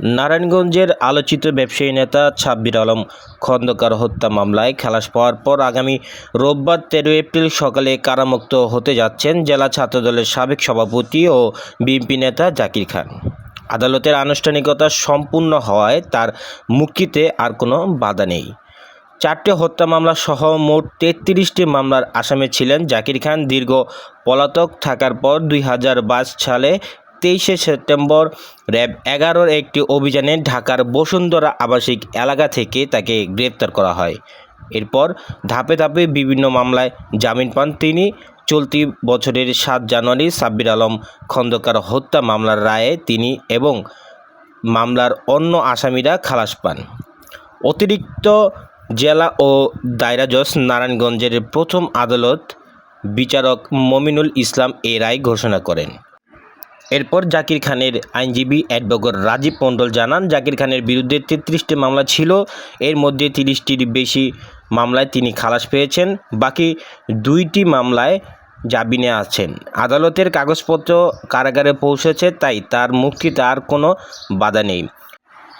নারায়ণগঞ্জের আলোচিত ব্যবসায়ী নেতা ছাব্বির আলম খন্দকার হত্যা মামলায় খালাস পাওয়ার পর আগামী রোববার তেরো এপ্রিল সকালে কারামুক্ত হতে যাচ্ছেন জেলা ছাত্রদলের সাবেক সভাপতি ও বিএনপি নেতা জাকির খান। আদালতের আনুষ্ঠানিকতা সম্পূর্ণ হওয়ায় তার মুক্তিতে আর কোনো বাধা নেই। চারটি হত্যা মামলা সহ মোট তেত্রিশটি মামলার আসামি ছিলেন জাকির খান। দীর্ঘ পলাতক থাকার পর দুই হাজার বাইশ সালে তেইশে সেপ্টেম্বর র্যাব এগারোর একটি অভিযানে ঢাকার বসুন্ধরা আবাসিক এলাকা থেকে তাকে গ্রেপ্তার করা হয়। এরপর ধাপে ধাপে বিভিন্ন মামলায় জামিন পান তিনি। চলতি বছরের সাত জানুয়ারি সাব্বির আলম খন্দকার হত্যা মামলার রায়ে তিনি এবং মামলার অন্য আসামিরা খালাস পান। অতিরিক্ত জেলা ও দায়রা জজ নারায়ণগঞ্জের প্রথম আদালত বিচারক মমিনুল ইসলাম এ রায় ঘোষণা করেন। এরপর জাকির খানের আইনজীবী অ্যাডভোকেট রাজীব মণ্ডল জানান, জাকির খানের বিরুদ্ধে তেত্রিশটি মামলা ছিল। এর মধ্যে তিরিশটির বেশি মামলায় তিনি খালাস পেয়েছেন। বাকি দুইটি মামলায় জামিনে আছেন। আদালতের কাগজপত্র কারাগারে পৌঁছেছে, তাই তার মুক্তিতে আর কোনো বাধা নেই।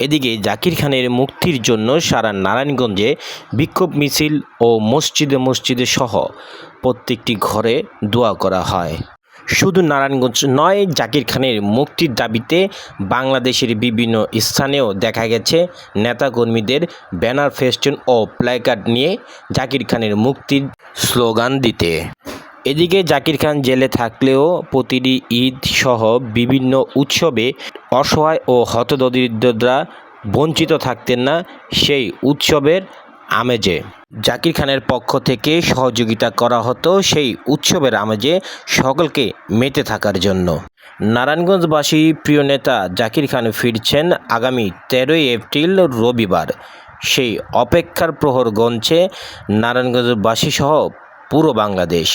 এদিকে জাকির খানের মুক্তির জন্য সারা নারায়ণগঞ্জে বিক্ষোভ মিছিল ও মসজিদে মসজিদে সহ প্রত্যেকটি ঘরে দোয়া করা হয়। শুধু নারায়ণগঞ্জ নয়, জাকির খানের মুক্তির দাবিতে বাংলাদেশের বিভিন্ন স্থানেও দেখা গেছে নেতাকর্মীদের ব্যানার ফেস্টুন ও প্ল্যাকার্ড নিয়ে জাকির খানের মুক্তির স্লোগান দিতে। এদিকে জাকির খান জেলে থাকলেও প্রতিটি ঈদ সহ বিভিন্ন উৎসবে অসহায় ও হতদরিদ্ররা বঞ্চিত থাকতেন না, সেই উৎসবের আমেজে। জাকির খানের পক্ষ থেকে সহযোগিতা করা হতো সেই উৎসবের আমেজে সকলকে মেতে থাকার জন্য। নারায়ণগঞ্জবাসী প্রিয় নেতা জাকির খান ফিরছেন আগামী তেরোই এপ্রিল রবিবার। সেই অপেক্ষার প্রহর গণছে নারায়ণগঞ্জবাসী সহ পুরো বাংলাদেশ।